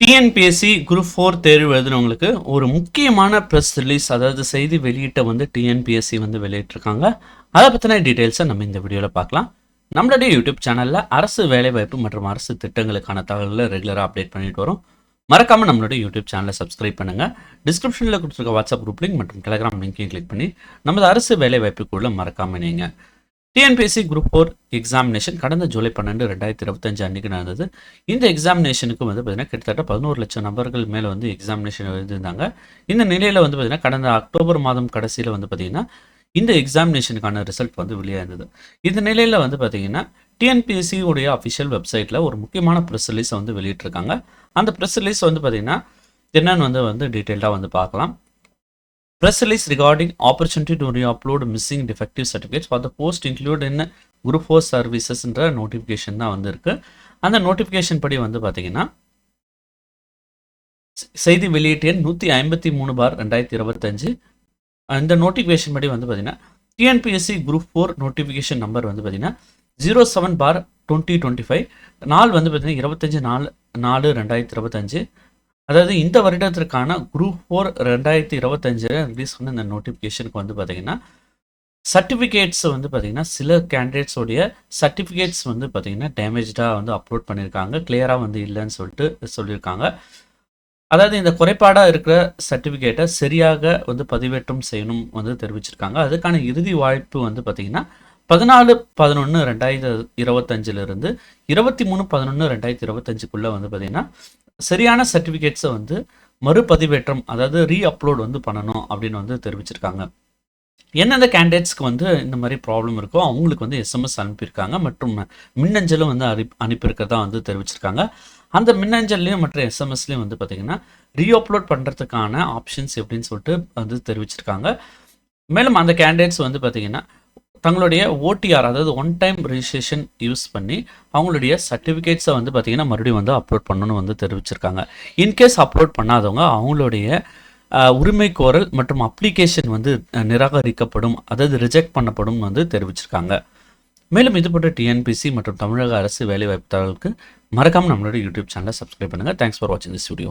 TNPSC group four தேர்வு எழுதுனவங்களுக்கு ஒரு முக்கியமான ப்ரெஸ் ரிலீஸ் அதாவது செய்தி வெளியீட்டை வந்து டிஎன்பிஎஸ்சி வந்து வெளியிட்டிருக்காங்க. அதை பற்றின டீட்டெயில்ஸை நம்ம இந்த வீடியோவில் பார்க்கலாம். நம்மளுடைய யூடியூப் சேனலில் அரசு வேலைவாய்ப்பு மற்றும் அரசு திட்டங்களுக்கான தகவல்களை ரெகுலராக அப்டேட் பண்ணிட்டு வரும். மறக்காமல் நம்மளுடைய யூடியூப் சேனலை சப்ஸ்கிரைப் பண்ணுங்கள் டிஸ்கிரிப்ஷனில் கொடுத்துருக்க வாட்ஸ்அப் குரூப் லிங்க் மற்றும் டெலிகிராம் லிங்க்கையும் கிளிக் பண்ணி நமது அரசு வேலைவாய்ப்புக்குள்ள மறக்காம நீங்கள் டிஎன்பிஎஸ்சி குரூப் ஃபோர் எக்ஸாமினேஷன் கடந்த ஜூலை பன்னெண்டு ரெண்டாயிரத்தி இருபத்தஞ்சு அன்றைக்கு நடந்தது. இந்த எக்ஸாமினேஷனுக்கு வந்து பார்த்தீங்கன்னா கிட்டத்தட்ட பதினோரு லட்சம் நபர்கள் மேலே வந்து எக்ஸாமினேஷன் எழுதியிருந்தாங்க. இந்த நிலையில் வந்து பார்த்திங்கன்னா கடந்த அக்டோபர் மாதம் கடைசியில் வந்து பார்த்தீங்கன்னா இந்த எக்ஸாமினேஷனுக்கான ரிசல்ட் வந்து வெளியாயிருந்தது. இந்த நிலையில் வந்து பார்த்தீங்கன்னா டிஎன்பிஎஸ்சி உடைய அஃபிஷியல் வெப்சைட்டில் ஒரு முக்கியமான ப்ரெஸ் ரிலீஸை வந்து வெளியிட்டிருக்காங்க. அந்த ப்ரெஸ் ரிலீஸ் வந்து பார்த்தீங்கன்னா என்னன்னு வந்து வந்து டீட்டெயில்டாக வந்து பார்க்கலாம். Press release regarding opportunity to re-upload missing defective certificates. For the post included in group 4 என்ற நோட்டிஃபிகேஷன் தான் வந்திருக்கு. அந்த நோட்டிஃபிகேஷன் படி வந்து பார்த்தீங்கன்னா செய்தி வெளியீட்டு எண் நூற்றி ஐம்பத்தி மூணு பார் ரெண்டாயிரத்தி இருபத்தஞ்சு. இந்த நோட்டிஃபிகேஷன் படி வந்து பார்த்தீங்கன்னா TNPSC group four notification number வந்து பார்த்தீங்கன்னா zero seven bar twenty twenty five நாள் வந்து பார்த்தீங்கன்னா இருபத்தஞ்சு நாலு நாலு ரெண்டாயிரத்தி இருபத்தஞ்சு. அதாவது இந்த வருடத்திற்கான குரூப் ஃபோர் ரெண்டாயிரத்தி இருபத்தஞ்சில் ரிலீஸ் பண்ண இந்த நோட்டிஃபிகேஷனுக்கு வந்து பார்த்தீங்கன்னா சர்டிஃபிகேட்ஸ் வந்து பார்த்தீங்கன்னா சில கேண்டிடேட்ஸோடைய சர்டிஃபிகேட்ஸ் வந்து பார்த்தீங்கன்னா டேமேஜாக வந்து அப்லோட் பண்ணியிருக்காங்க கிளியராக வந்து இல்லைன்னு சொல்லிட்டு சொல்லியிருக்காங்க அதாவது இந்த குறைபாடாக இருக்கிற சர்டிஃபிகேட்டை சரியாக வந்து பதிவேற்றம் செய்யணும் வந்து தெரிவிச்சிருக்காங்க. அதுக்கான இறுதி வாய்ப்பு வந்து பார்த்தீங்கன்னா பதினாலு பதினொன்று ரெண்டாயிரத்தி இருபத்தஞ்சிலிருந்து இருபத்தி மூணு பதினொன்று ரெண்டாயிரத்தி இருபத்தஞ்சுக்குள்ளே வந்து பார்த்தீங்கன்னா சரியான சர்டிஃபிகேட்ஸை வந்து மறுபதிவேற்றம் அதாவது ரீ அப்லோட் வந்து பண்ணணும் அப்படின்னு வந்து தெரிவிச்சிருக்காங்க. எந்தெந்த கேண்டிடேட்ஸ்க்கு வந்து இந்த மாதிரி ப்ராப்ளம் இருக்கோ அவங்களுக்கு வந்து எஸ்எம்எஸ் அனுப்பியிருக்காங்க. மற்றும் மின்னஞ்சலும் வந்து அனுப்பி அனுப்பியிருக்கிறதா வந்து தெரிவிச்சிருக்காங்க. அந்த மின்னஞ்சல்லையும் மற்ற எஸ்எம்எஸ்லையும் வந்து பார்த்தீங்கன்னா ரீ அப்லோட் பண்ணுறதுக்கான ஆப்ஷன்ஸ் எப்படின்னு சொல்லிட்டு வந்து தெரிவிச்சிருக்காங்க. மேலும் அந்த கேண்டிடேட்ஸ் வந்து பார்த்திங்கன்னா தங்களுடைய ஓடிஆர் அதாவது ஒன் டைம் ரெஜிஸ்ட்ரேஷன் யூஸ் பண்ணி அவங்களுடைய சர்டிஃபிகேட்ஸை வந்து பார்த்திங்கன்னா மறுபடியும் வந்து அப்லோட் பண்ணணும்னு வந்து தெரிவிச்சிருக்காங்க. இன்கேஸ் அப்லோட் பண்ணாதவங்க அவங்களுடைய உரிமை கோரல் மற்றும் அப்ளிகேஷன் வந்து நிராகரிக்கப்படும் அதாவது ரிஜெக்ட் பண்ணப்படும் வந்து தெரிவிச்சிருக்காங்க. மேலும் இது போன்ற டிஎன்பிசி மற்றும் தமிழக அரசு வேலைவாய்ப்பு தகவலுக்கு மறக்காம நம்மளோட யூடியூப் சேனலை சப்ஸ்கிரைப் பண்ணுங்கள் தேங்க்ஸ் ஃபார் வாட்சிங் திஸ் வீடியோ